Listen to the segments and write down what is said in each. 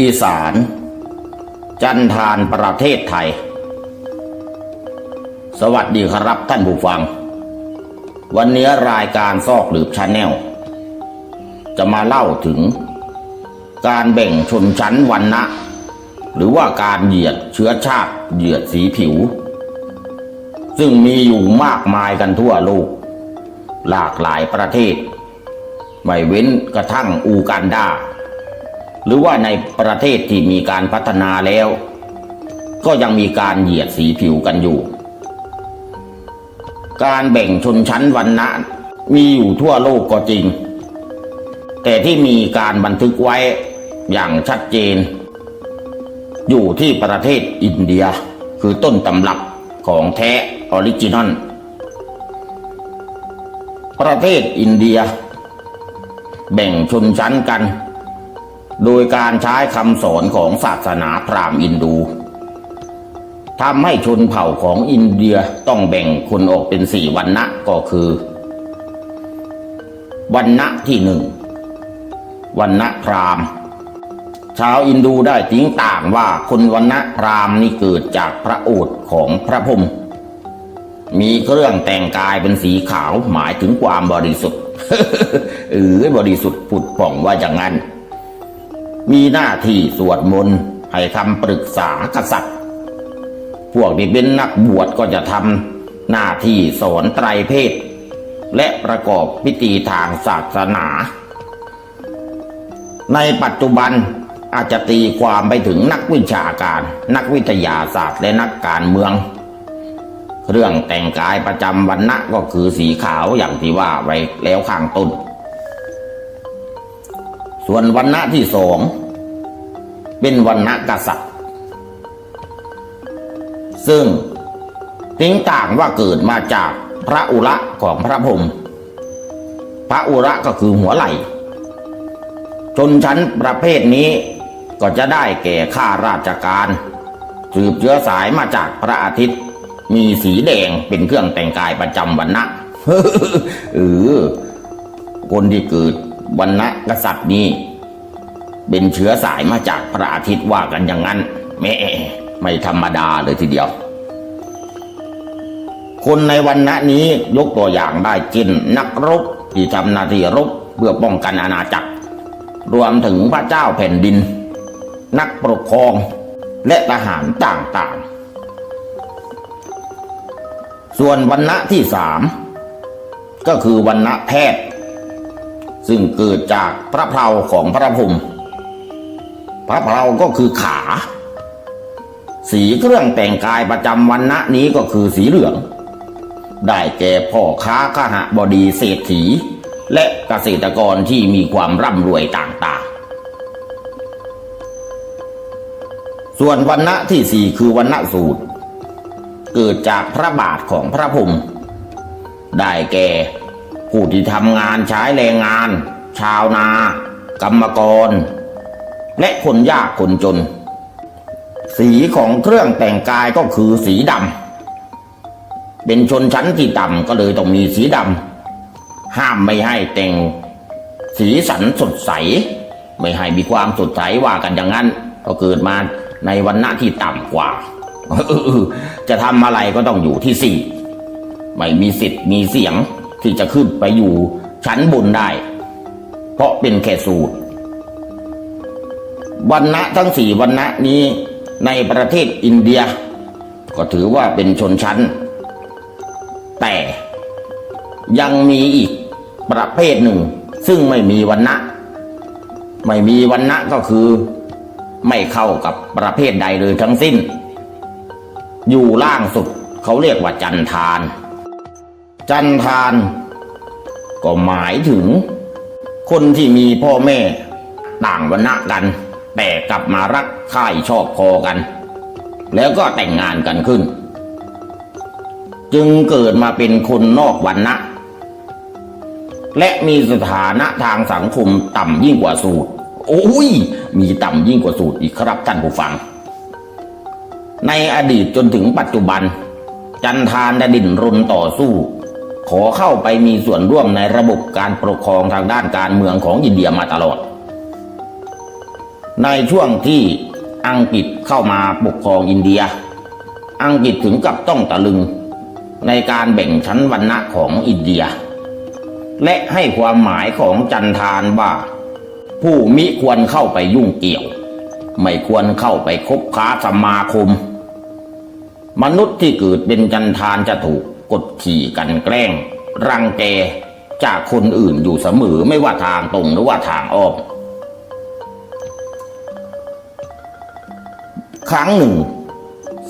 อีสาน จันทานประเทศไทย สวัสดีครับท่านผู้ฟัง วันนี้รายการซอกหลืบชาแนล จะมาเล่าถึง การแบ่งชนชั้นวันนะหรือว่าการเหยียดเชื้อชาติเหยียดสีผิว ซึ่งมีอยู่มากมายกันทั่วโลก หลากหลายประเทศ ไม่เว้นกระทั่งอูกันดา หรือว่าในประเทศที่มีการพัฒนาแล้ว ก็ยังมีการเหยียดสีผิวกันอยู่ การแบ่งชนชั้นวรรณะมีอยู่ทั่วโลกก็จริง แต่ที่มีการบันทึกไว้อย่างชัดเจน อยู่ที่ประเทศอินเดียคือต้นตำรับของแท้ออริจินอลประเทศอินเดีย แบ่งชนชั้นกัน โดยการใช้คำสอนของศาสนาพราหมณ์อินดูทำให้ชนเผ่าของอินเดียต้องแบ่งคนออกเป็นสี่วันณะก็คือ วันณะที่หนึ่งวันณะพราหมณ์ชาวอินดูได้ติ้งต่างว่าคนวันณะพราหมณ์นี่เกิดจากพระโอษฐ์ของพระพรหมมีเครื่องแต่งกายเป็นสีขาวหมายถึงความบริสุทธิ์เออบริสุทธิ์ผุดผ่องว่าอย่างนั้น มีหน้าที่สวดมนต์ให้คำปรึกษากษัตริย์ พวกที่เป็นนักบวชก็จะทำหน้าที่สอนไตรเพศ และประกอบพิธีทางศาสนา ในปัจจุบันอาจจะตีความไปถึงนักวิชาการ นักวิทยาศาสตร์และนักการเมือง เรื่องแต่งกายประจำวันณะก็คือสีขาวอย่างที่ว่าไว้แล้วข้างต้น ส่วนวันณะที่สองเป็นวันณะกษัตริย์ ซึ่งติ้งต่างว่าเกิดมาจากพระอุระของพระพรหมพระอุระก็คือหัวไหล่ชนชั้นประเภทนี้ก็จะได้แก่ข้าราชการ สืบเชื้อสายมาจากพระอาทิตย์ มีสีแดงเป็นเครื่องแต่งกายประจำวันนะเออคนที่เกิดวันนะกษัตริย์นี้ เป็นเชื้อสายมาจากพระอาทิตย์ว่ากันอย่างนั้นแม่ไม่ธรรมดาเลยทีเดียว คนในวันนะนี้ยกตัวอย่างได้เช่นนักรบที่ทำหน้าที่รบเพื่อป้องกันอาณาจักร รวมถึงพระเจ้าแผ่นดิน นักปกครองและทหารต่างๆ ส่วนวันณะที่สามก็คือวันณะแพทย์ ซึ่งเกิดจากพระเพลาของพระพรหม พระเพลาก็คือขา สีเครื่องแต่งกายประจำวันณะนี้ก็คือสีเหลือง ได้แก่พ่อค้าขหบดีเศรษฐี และเกษตรกรที่มีความร่ำรวยต่างๆ ส่วนวันณะที่สี่คือวันณะสูตร เกิดจากพระบาทของพระพรมได้แก่ผู้ที่ทำงานใช้แรงงาน ชาวนากรรมกร และคนยากคนจน สีของเครื่องแต่งกายก็คือสีดำเป็นชนชั้นที่ต่ำก็เลยต้องมีสีดำห้ามไม่ให้แต่งสีสันสดใส ไม่ให้มีความสดใสว่ากันอย่างนั้น ก็เกิดมาในวันณะที่ต่ำกว่าจะทำอะไรก็ต้องอยู่ที่สี่ไม่มีสิทธิ์มีเสียงที่จะขึ้นไปอยู่ชั้นบนได้ เพราะเป็นแค่สูตร วันณะทั้งสี่วันณะนี้ในประเทศอินเดีย ก็ถือว่าเป็นชนชั้น แต่ยังมีอีกประเภทหนึ่ง ซึ่งไม่มีวันณะ ไม่มีวันณะก็คือไม่เข้ากับประเภทใดเลยทั้งสิ้น อยู่ล่างสุดเขาเรียกว่าจันทาน จันทาน ก็หมายถึง คนที่มีพ่อแม่ต่างวันณะกัน แต่กลับมารักใคร่ชอบพอกัน แล้วก็แต่งงานกันขึ้น จึงเกิดมาเป็นคนนอกวันนะและมีสถานะทางสังคมต่ำยิ่งกว่าสูตร โอ้ย มีต่ำยิ่งกว่าสูตรอีกครับท่านผู้ฟัง ในอดีตจนถึงปัจจุบัน จันทานดดินรนต่อสู้ ขอเข้าไปมีส่วนร่วมในระบบการปกครองทางด้านการเมืองของอินเดียมาตลอด ในช่วงที่อังกฤษเข้ามาปกครองอินเดีย อังกฤษถึงกับต้องตะลึงในการแบ่งชั้นวรรณะของอินเดีย และให้ความหมายของจันทานว่า ผู้มิควรเข้าไปยุ่งเกี่ยว ไม่ควรเข้าไปคบค้าสมาคม มนุษย์ที่เกิดเป็นจันทานจะถูกกดขี่กันแกล้ง รังแกจากคนอื่นอยู่เสมอไม่ว่าทางตรงหรือว่าทางอ้อม ครั้งหนึ่ง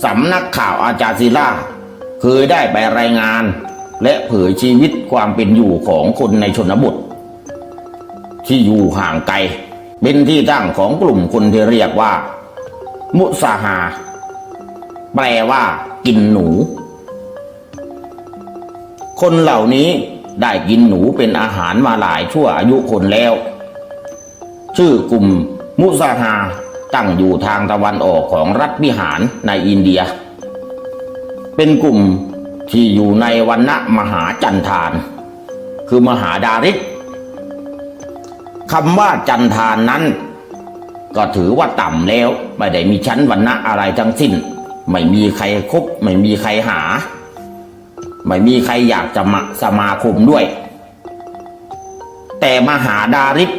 สำนักข่าวอาจาซิล่าเคยได้ไปรายงาน และเผยชีวิตความเป็นอยู่ของคนในชนบท ที่อยู่ห่างไกล เป็นที่ตั้งของกลุ่มคนที่เรียกว่า มุสาหา แปลว่ากินหนู คนเหล่านี้ได้กินหนูเป็นอาหารมาหลายชั่วอายุคนแล้ว ชื่อกลุ่มมุสาหา ตั้งอยู่ทางตะวันออกของรัฐบิหารในอินเดีย เป็นกลุ่มที่อยู่ในวันณะมหาจันทาน คือมหาดาริกคำว่าจันทานนั้น ก็ถือว่าต่ำแล้ว ไม่ได้มีชั้นวรรณะอะไรทั้งสิ้น ไม่มีใครคบ ไม่มีใครหา ไม่มีใครอยากจะมาสมาคมด้วย แต่มหาดาริก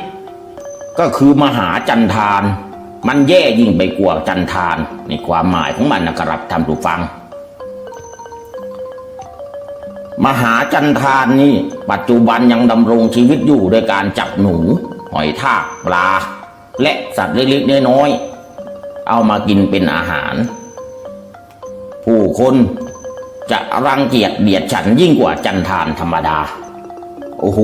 ก็คือมหาจันทาน มันแย่ยิ่งไปกว่าจันทานในความหมายของมันนะครับท่านผู้ฟัง มหาจันทานนี่ปัจจุบันยังดำรงชีวิตอยู่โดยการจับหนู หอยทากปลา และสัตว์เล็กๆน้อยๆเอามากินเป็นอาหาร ผู้คนจะรังเกียจเบียดฉันยิ่งกว่าจันทานธรรมดา โอ้โห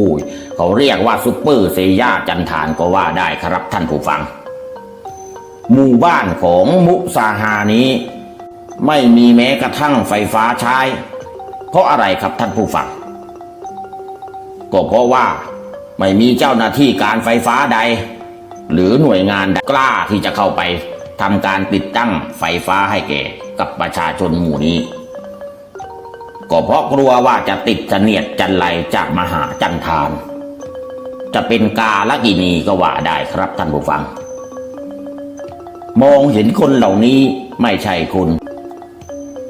เขาเรียกว่าซุปเปอร์เซย่าจันทานก็ว่าได้ครับท่านผู้ฟัง หมู่บ้านของมุสาหานี้ ไม่มีแม้กระทั่งไฟฟ้าใช้ เพราะอะไรครับท่านผู้ฟังก็เพราะว่าไม่มีเจ้าหน้าที่การไฟฟ้าใด หรือหน่วยงานกล้าที่จะเข้าไปทำการติดตั้งไฟฟ้าให้แก่กับประชาชนหมู่นี้ ก็เพราะกลัวว่าจะติดเสนียดจันไรจากมหาจันทาน จะเป็นกาลกินีก็ว่าได้ครับท่านผู้ฟัง มองเห็นคนเหล่านี้ไม่ใช่คน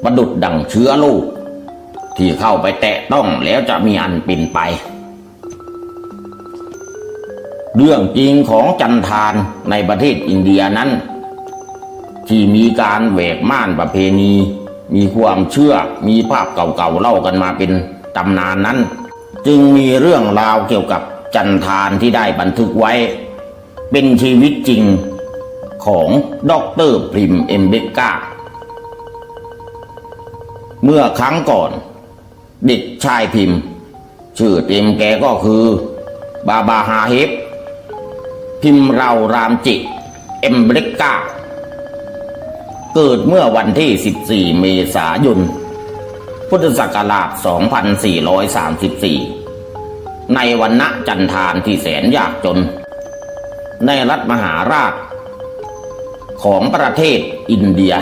ประดุดดังเชื้อลูก ที่เข้าไปแตะต้องแล้วจะมีอันเป็นไป เรื่องจริงของจันทานในประเทศอินเดียนั้น ที่มีการแหวกม่านประเพณี มีความเชื่อมีภาพเก่าๆเล่ากันมาเป็นตำนานนั้น จึงมีเรื่องราวเกี่ยวกับจันทานที่ได้บันทึกไว้ เป็นชีวิตจริง ของด็อกเตอร์พริมเอมเบกาเมื่อครั้งก่อน เด็กชายพิมพ์ชื่อเต็มแกก็คือ บาบาฮาเฮฟพิมพ์เรารามจิ เอมเบกกาเกิดเมื่อวันที่ 14 เมษายน พุทธศักราช 2434 ในวันณจันทานที่แสนยากจน ในรัฐมหาราช ของประเทศอินเดีย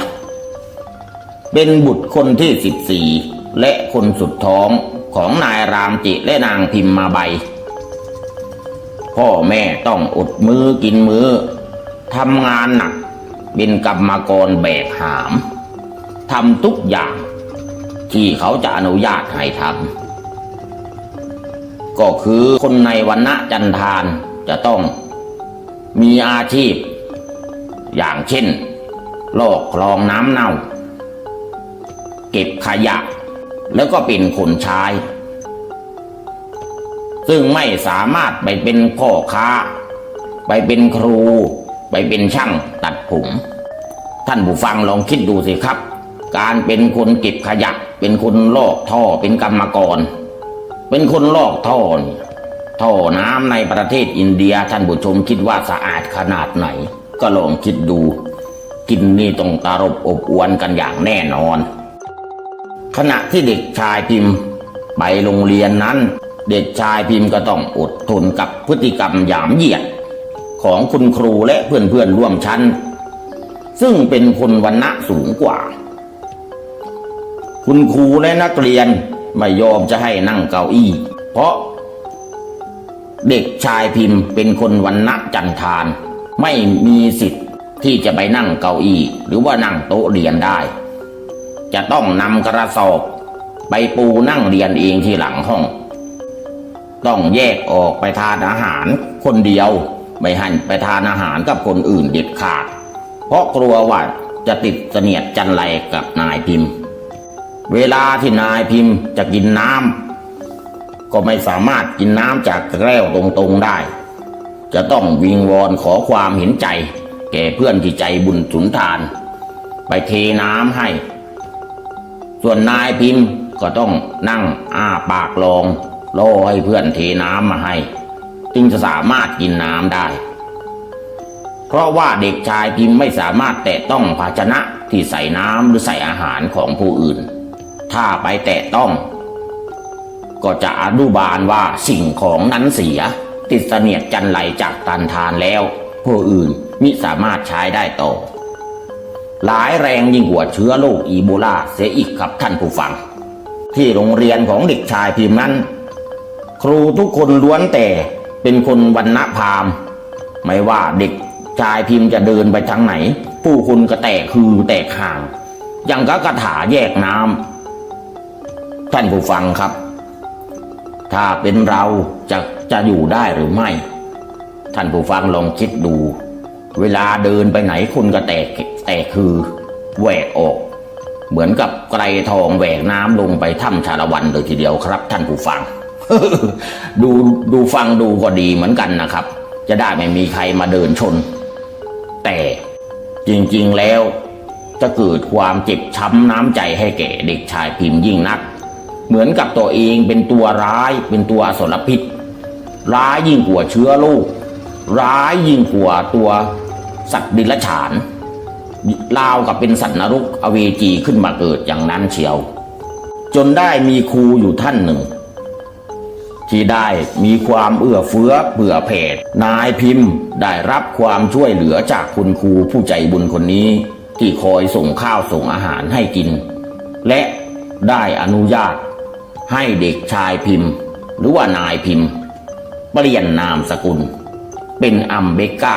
เป็นบุตรคนที่ 14 และคนสุดท้องของนายรามจิและนางพิมมาใบ พ่อแม่ต้องอดมือกินมือทำงานหนักเป็นกรรมกรแบกหามทำทุกอย่างที่เขาจะอนุญาตให้ทำก็คือคนในวันณะจันทานจะต้องมีอาชีพ อย่างเช่นลอกคลองน้ำเน่า เก็บขยะ แล้วก็เป็นคนใช้ซึ่งไม่สามารถไปเป็นพ่อค้า ไปเป็นครู ไปเป็นช่างตัดผม ท่านผู้ฟังลองคิดดูสิครับ การเป็นคนเก็บขยะ เป็นคนลอกท่อเป็นกรรมกร เป็นคนลอกท่อท่อน้ำในประเทศอินเดียท่านผู้ชมคิดว่าสะอาดขนาดไหน ก็ลองคิดดู กินนี่ต้องตารบอบอวนกันอย่างแน่นอน ขณะที่เด็กชายพิมพ์ ไปโรงเรียนนั้น เด็กชายพิมพ์ก็ต้องอดทนกับพฤติกรรมหยามเหยียด ของคุณครูและเพื่อนๆร่วมชั้น ซึ่งเป็นคนวันณะสูงกว่า คุณครูและนักเรียนไม่ยอมจะให้นั่งเก้าอี้ เพราะเด็กชายพิมพ์เป็นคนวันณะจันทาน ไม่มีสิทธิ์ที่จะไปนั่งเก้าอี้หรือว่านั่งโต๊ะเรียนได้ จะต้องนำกระสอบ ไปปูนั่งเรียนเองที่หลังห้อง ต้องแยกออกไปทานอาหารคนเดียว ไม่หันไปทานอาหารกับคนอื่นเด็ดขาด เพราะกลัวว่าจะติดเสนียดจันไรกับนายพิมพ์ เวลาที่นายพิมพ์จะกินน้ำก็ไม่สามารถกินน้ำจากแก้วตรงๆได้ จะต้องวิงวอนขอความเห็นใจ แก่เพื่อนที่ใจบุญสุนทาน ไปเทน้ำให้ ส่วนนายพิมพ์ก็ต้องนั่งอ้าปากรองรอให้เพื่อนเทน้ำมาให้ จึงจะสามารถกินน้ำได้ เพราะว่าเด็กชายพิมพ์ไม่สามารถแตะต้องภาชนะที่ใส่น้ำหรือใส่อาหารของผู้อื่น ถ้าไปแตะต้อง ก็จะอนุบาลว่าสิ่งของนั้นเสีย ติดเสนียดจันไรจากตันทานแล้ว ผู้อื่นมิสามารถใช้ได้ต่อ หลายแรงยิ่งกว่าเชื้อโรคอีโบลาเสียอีกครับท่านผู้ฟัง ที่โรงเรียนของเด็กชายพิมพ์นั้น ครูทุกคนล้วนแต่เป็นคนวันณะพามไม่ว่าเด็กชายพิมพ์จะเดินไปทางไหน ผู้คนก็แตกคือแตกห่างย่างก็กระถาแยกน้ำท่านผู้ฟังครับ ถ้าเป็นเราจะจะอยู่ได้หรือไม่ ท่านผู้ฟังลองคิดดู เวลาเดินไปไหนคนก็แตกแตกคือแหวกออก เหมือนกับไกรทองแหวกน้ำลงไปถ้ำชาละวันเลยทีเดียวครับ ท่านผู้ฟัง ดูดูฟังดูก็ดีเหมือนกันนะครับ จะได้ไม่มีใครมาเดินชน แต่จริงๆแล้วจะเกิดความเจ็บช้ำน้ำใจให้แก่เด็กชายพิมพ์ยิ่งนัก เหมือนกับตัวเองเป็นตัวร้ายเป็นตัวอสรพิษ ร้ายยิ่งกว่าเชื้อโรคร้ายยิ่งกว่าตัวสัตว์ดิลฉานลาวกับเป็นสัตว์นรกอเวจีขึ้นมาเกิดอย่างนั้นเชียว จนได้มีครูอยู่ท่านหนึ่ง ที่ได้มีความเอื้อเฟื้อเผื่อแผ่นายพิมพ์ได้รับความช่วยเหลือจากคุณครูผู้ใจบุญคนนี้ ที่คอยส่งข้าวส่งอาหารให้กิน และได้อนุญาต ให้เด็กชายพิมพ์ หรือว่านายพิมพ์ เปลี่ยนนามสกุล เป็นอัมเบกา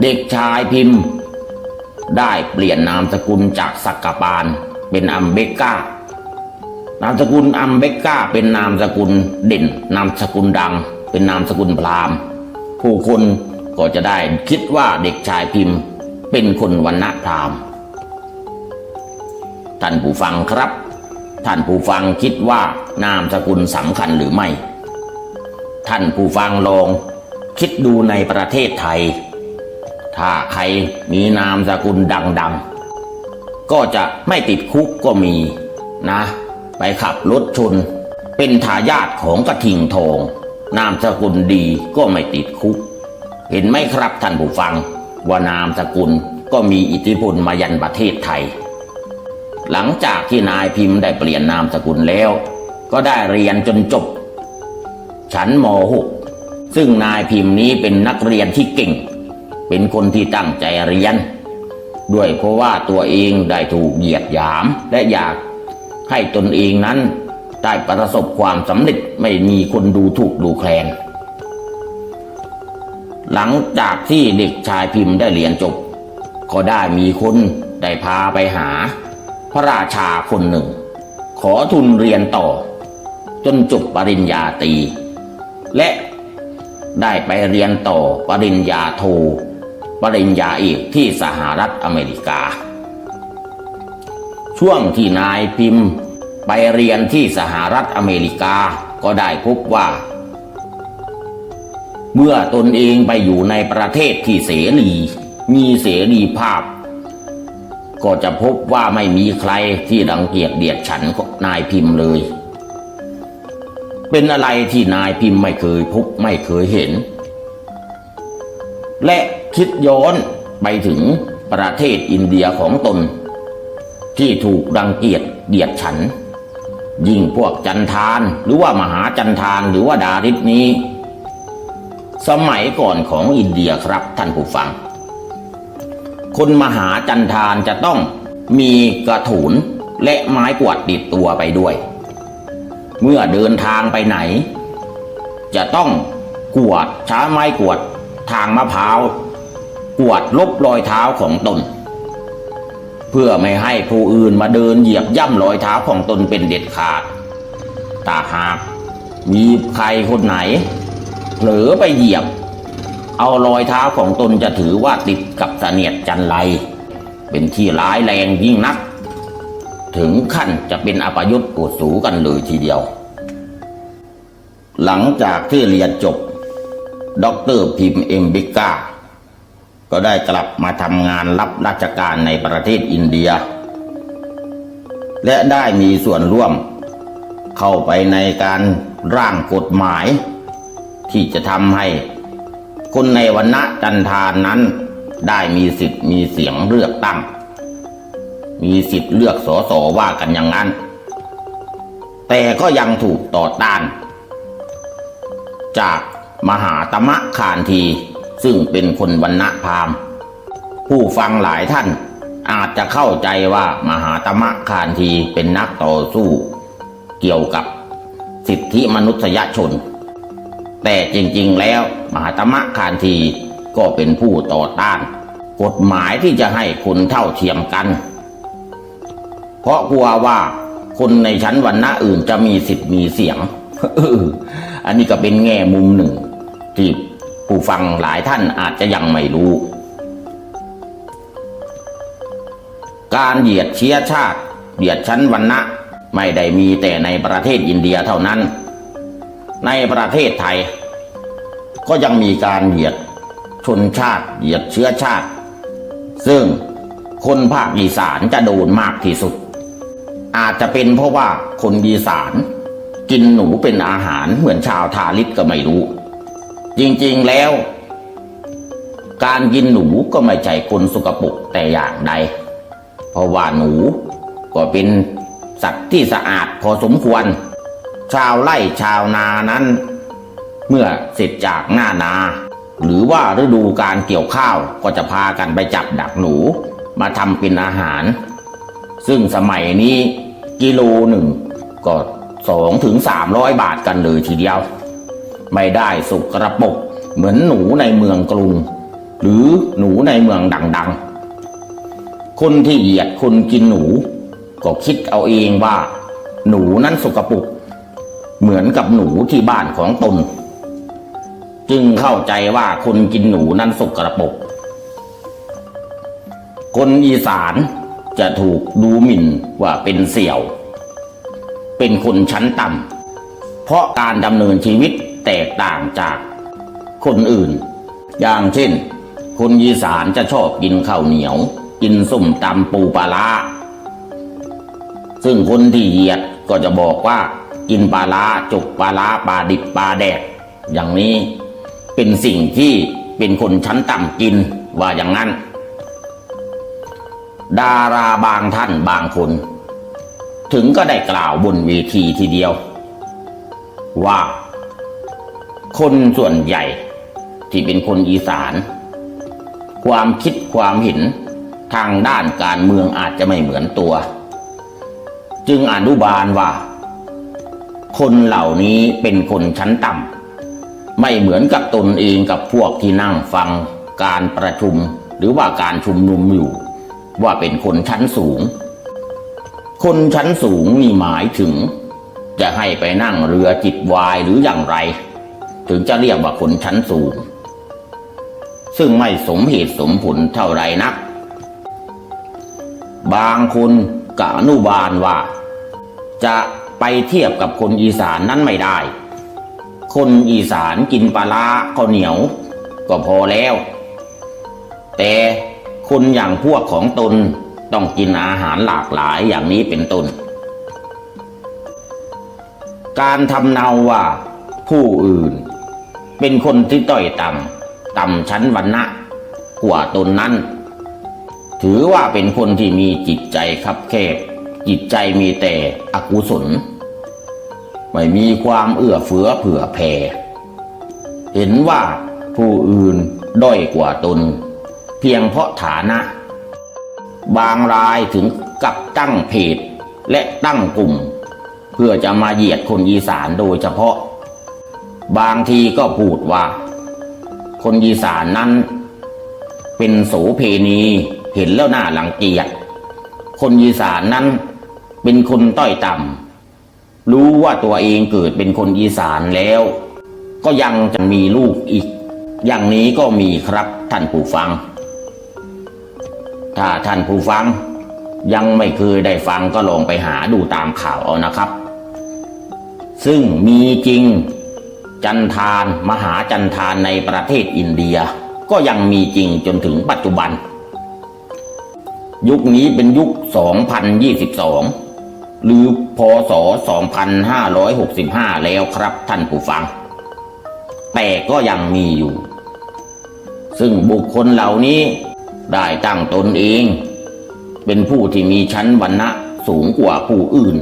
เด็กชายพิมพ์ ได้เปลี่ยนนามสกุลจากสักกปานเป็นอัมเบกานามสกุลอัมเบกาเป็นนามสกุลเด่น นามสกุลดัง เป็นนามสกุลพราหมณ์ผู้คนก็จะได้คิดว่าเด็กชายพิมพ์ เป็นคนวันณะพราหมณ์ท่านผู้ฟังครับ ท่านผู้ฟังคิดว่านามสกุลสำคัญหรือไม่ ท่านผู้ฟังลองคิดดูในประเทศไทย ถ้าใครมีนามสกุลดังๆ ก็จะไม่ติดคุกก็มีนะ ไปขับรถชน เป็นทายาทของกระทิงทอง นามสกุลดีก็ไม่ติดคุก เห็นไหมครับท่านผู้ฟัง ว่านามสกุลก็มีอิทธิพลมายันประเทศไทย หลังจากที่นายพิมพ์ได้เปลี่ยนนามสกุลแล้ว ก็ได้เรียนจนจบ ชั้นม .6 ซึ่งนายพิมพ์นี้เป็นนักเรียนที่เก่ง เป็นคนที่ตั้งใจเรียน ด้วยเพราะว่าตัวเองได้ถูกเหยียดหยามและอยากให้ตนเองนั้นได้ประสบความสำเร็จไม่มีคนดูถูกดูแคลน หลังจากที่เด็กชายพิมพ์ได้เรียนจบ ก็ได้มีคนได้พาไปหา พระราชาคนหนึ่ง ขอทุนเรียนต่อ จนจบปริญญาตรีและได้ไปเรียนต่อปริญญาโท ปริญญาเอกที่สหรัฐอเมริกา ช่วงที่นายพิมพ์ ไปเรียนที่สหรัฐอเมริกาก็ได้พบว่า เมื่อตนเองไปอยู่ในประเทศที่เสรี มีเสรีภาพ ก็จะพบว่าไม่มีใครที่รังเกียจเดียดฉันนายพิมพ์เลย เป็นอะไรที่นายพิมพ์ไม่เคยพบไม่เคยเห็น และคิดย้อนไปถึงประเทศอินเดียของตน ที่ถูกรังเกียจเดียดฉัน ยิ่งพวกจันทานหรือว่ามหาจันทานหรือว่าดาริศนี้ สมัยก่อนของอินเดียครับท่านผู้ฟัง คนมหาจันทานจะต้องมีกระถุนและไม้กวาดติดตัวไปด้วย เมื่อเดินทางไปไหน จะต้องกวาดช้าไม้กวาดทางมะพร้าวกวาดลบรอยเท้าของตน เพื่อไม่ให้ผู้อื่นมาเดินเหยียบย่ำรอยเท้าของตนเป็นเด็ดขาดแต่หากมีใครคนไหนเผลอไปเหยียบ เอารอยเท้าของตนจะถือว่าติดกับเสนียดจันไร เป็นที่ร้ายแรงยิ่งนัก ถึงขั้นจะเป็นอปยุตโกดสูกันเลยทีเดียว หลังจากที่เรียนจบด็อกเตอร์พิมเอ็มบิก้า ก็ได้กลับมาทำงานรับราชการในประเทศอินเดีย และได้มีส่วนร่วม เข้าไปในการร่างกฎหมาย ที่จะทำให้ คนในวันณะจันทานนั้น ได้มีสิทธิ์มีเสียงเลือกตั้ง มีสิทธิ์เลือกสอสอว่ากันอย่างนั้น แต่ก็ยังถูกต่อต้าน จากมหาตมะคานที ซึ่งเป็นคนวันณะพามผู้ฟังหลายท่านอาจจะเข้าใจว่ามหาตมะคานทีเป็นนักต่อสู้ เกี่ยวกับสิทธิมนุษยชน แต่จริงๆแล้วมหาตมะคานทีก็เป็นผู้ต่อต้าน กฎหมายที่จะให้คนเท่าเทียมกัน เพราะกลัวว่าคนในชั้นวรรณะอื่นจะมีสิทธิ์มีเสียงอออันนี้ก็เป็นแง่มุมหนึ่ง ที่ผู้ฟังหลายท่านอาจจะยังไม่รู้ การเหยียดเชื้อชาติ เหยียดชั้นวรรณะไม่ได้มีแต่ในประเทศอินเดียเท่านั้น ในประเทศไทย ก็ยังมีการเหยียดชนชาติ เหยียดเชื้อชาติ ซึ่งคนภาคอีสานจะโดนมากที่สุด อาจจะเป็นเพราะว่าคนอีสาน กินหนูเป็นอาหารเหมือนชาวทาลิศก็ไม่รู้ จริงๆแล้ว การกินหนูก็ไม่ใช่คนสกปรกแต่อย่างใด เพราะว่าหนูก็เป็นสัตว์ที่สะอาดพอสมควร ชาวไร่ชาวนานั้น เมื่อเสร็จจากหน้านา หรือว่าฤดูการเกี่ยวข้าวก็จะพากันไปจับดักหนูมาทำเป็นอาหาร ซึ่งสมัยนี้กิโลหนึ่งก็สองถึงสามร้อยบาทกันเลยทีเดียว ไม่ได้สุกกระปกเหมือนหนูในเมืองกรุง หรือหนูในเมืองดังๆ คนที่เหยียดคนกินหนู ก็คิดเอาเองว่า หนูนั้นสกปรก เหมือนกับหนูที่บ้านของตน จึงเข้าใจว่าคนกินหนูนั้นสกระปรกคนอีสานจะถูกดูหมิ่นว่าเป็นเสี่ยว เป็นคนชั้นต่ำเพราะการดำเนินชีวิตแตกต่างจากคนอื่น อย่างเช่น คนอีสานจะชอบกินข้าวเหนียว กินส้มตำปูปลาร้าซึ่งคนที่เหยียดก็จะบอกว่า กินปลาร้าจุกปลาร้าปลาดิบปลาแดกอย่างนี้เป็นสิ่งที่เป็นคนชั้นต่ำกินว่าอย่างนั้น ดาราบางท่านบางคน ถึงก็ได้กล่าวบนเวทีทีเดียว ว่า คนส่วนใหญ่ที่เป็นคนอีสาน ความคิดความเห็นทางด้านการเมืองอาจจะไม่เหมือนตัว จึงอนุบาลว่า คนเหล่านี้เป็นคนชั้นต่ำไม่เหมือนกับตนเองกับพวกที่นั่งฟังการประชุมหรือว่าการชุมนุมอยู่ ว่าเป็นคนชั้นสูง คนชั้นสูงนี่หมายถึง จะให้ไปนั่งเรือจิตวายหรืออย่างไร ถึงจะเรียกว่าคนชั้นสูง ซึ่งไม่สมเหตุสมผลเท่าไรนัก บางคนกอนุบาลว่า จะ ไปเทียบกับคนอีสานนั้นไม่ได้ คนอีสานกินปลาร้าข้าวเหนียว ก็พอแล้ว แต่คนอย่างพวกของตนต้องกินอาหารหลากหลายอย่างนี้เป็นต้น การทำเนาว่าผู้อื่น เป็นคนที่ต้อยต่ำต่ำชั้นวรรณะกว่าตนนั้น ถือว่าเป็นคนที่มีจิตใจคับแคบ จิตใจมีแต่อกุศล ไม่มีความเอื้อเฟื้อเผื่อแผ่ เห็นว่าผู้อื่นด้อยกว่าตน เพียงเพราะฐานะ บางรายถึงกับตั้งเพจและตั้งกลุ่ม เพื่อจะมาเหยียดคนอีสานโดยเฉพาะ บางทีก็พูดว่า คนอีสานนั้น เป็นโสเพณีเห็นแล้วหน่าหลังเกียจคนอีสานนั้น เป็นคนต้อยต่ำรู้ว่าตัวเองเกิดเป็นคนอีสานแล้ว ก็ยังจะมีลูกอีก อย่างนี้ก็มีครับท่านผู้ฟัง ถ้าท่านผู้ฟัง ยังไม่เคยได้ฟังก็ลองไปหาดูตามข่าวเอานะครับ ซึ่งมีจริงจันทานมหาจันทานในประเทศอินเดีย ก็ยังมีจริงจนถึงปัจจุบัน ยุคนี้เป็นยุค 2022 หรือพศ 2565 แล้วครับท่านผู้ฟัง แต่ก็ยังมีอยู่ ซึ่งบุคคลเหล่านี้ได้ตั้งตนเอง เป็นผู้ที่มีชั้นวรรณะสูงกว่าผู้อื่น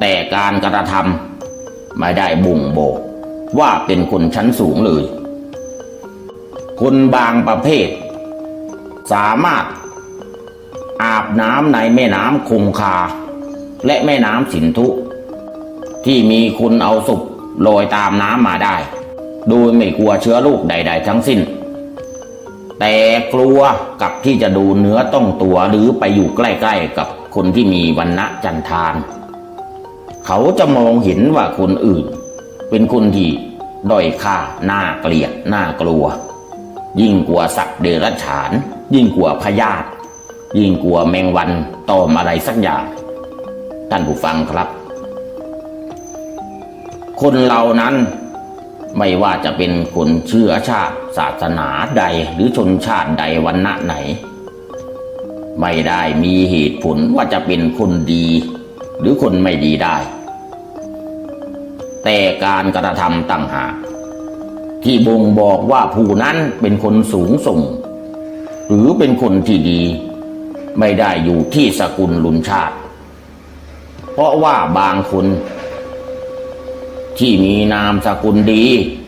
แต่การกระทำไม่ได้บ่งบอกว่าเป็นคนชั้นสูงเลย คนบางประเภท สามารถอาบน้ำในแม่น้ำคงคา และแม่น้ำสินธุ ที่มีคนเอาศพลอยตามน้ำมาได้ โดยไม่กลัวเชื้อโรคใด ๆ ทั้งสิ้น แต่กลัวกับที่จะดูเนื้อต้องตัวหรือไปอยู่ใกล้ ๆ กับคนที่มีวันณะจันทาน เขาจะมองเห็นว่าคนอื่น เป็นคนที่ด้อยค่าน่าเกลียดน่ากลัว ยิ่งกว่าสัตว์เดรัจฉาน ยิ่งกว่าพยาธิยิ่งกว่าแมงวันตอมอะไรสักอย่าง ท่านผู้ฟังครับ คนเหล่านั้นไม่ว่าจะเป็นคนเชื้อชาติ ศาสนาใดหรือชนชาติใดวันณะไหน ไม่ได้มีเหตุผลว่าจะเป็นคนดี หรือคนไม่ดีได้ แต่การกระทำต่างหากที่บ่งบอกว่าผู้นั้นเป็นคนสูงส่ง หรือเป็นคนที่ดี ไม่ได้อยู่ที่สกุลลุนชาติ เพราะว่าบางคน ที่มีนามสกุลดี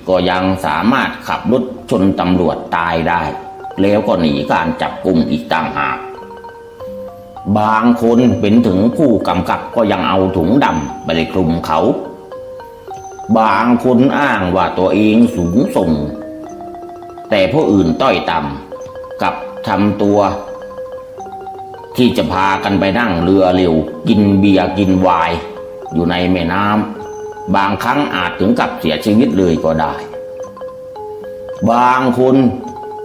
ก็ยังสามารถขับรถชนตำรวจตายได้ แล้วก็หนีการจับกลุ่มอีกต่างหาก บางคนเป็นถึงผู้กำกับก็ยังเอาถุงดำไปคลุมเขา บางคนอ้างว่าตัวเองสูงส่ง แต่ผู้อื่นต้อยต่ำกับทำตัว ที่จะพากันไปนั่งเรือเร็ว กินเบียร์กินไวน์อยู่ในแม่น้ำบางครั้งอาจถึงกับเสียชีวิตเลยก็ได้ บางคน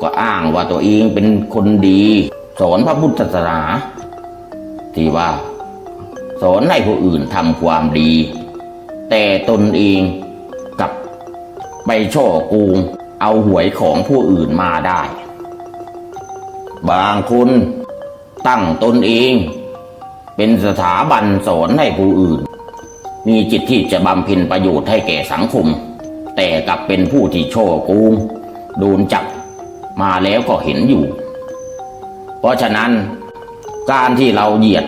ก็อ้างว่าตัวเองเป็นคนดี สอนพระพุทธศาสนา ที่ว่า สอนให้ผู้อื่นทำความดี แต่ตนเองกลับไปช่อโกงเอาหวยของผู้อื่นมาได้ บางคน ตั้งตนเอง เป็นสถาบันสอนให้ผู้อื่น มีจิตที่จะบำเพ็ญประโยชน์ให้แก่สังคม แต่กลับเป็นผู้ที่โช่อโกงโดนจับมาแล้วก็เห็นอยู่ เพราะฉะนั้นการที่เราเหยียด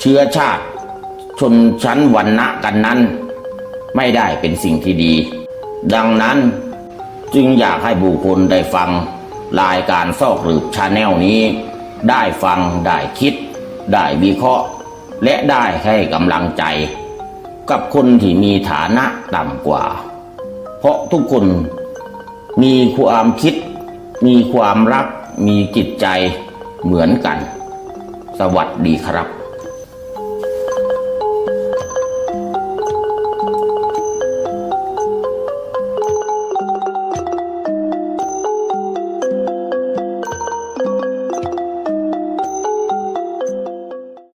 เชื้อชาติ ชนชั้นวันณะกันนั้น ไม่ได้เป็นสิ่งที่ดี ดังนั้นจึงอยากให้บุคคลได้ฟังรายการซอกหลืบชาแนลนี้ ได้ฟัง ได้คิด ได้วิเคราะห์ และได้ให้กำลังใจ กับคนที่มีฐานะต่ำกว่า เพราะทุกคนมีความคิด มีความรัก มีจิตใจเหมือนกัน สวัสดีครับ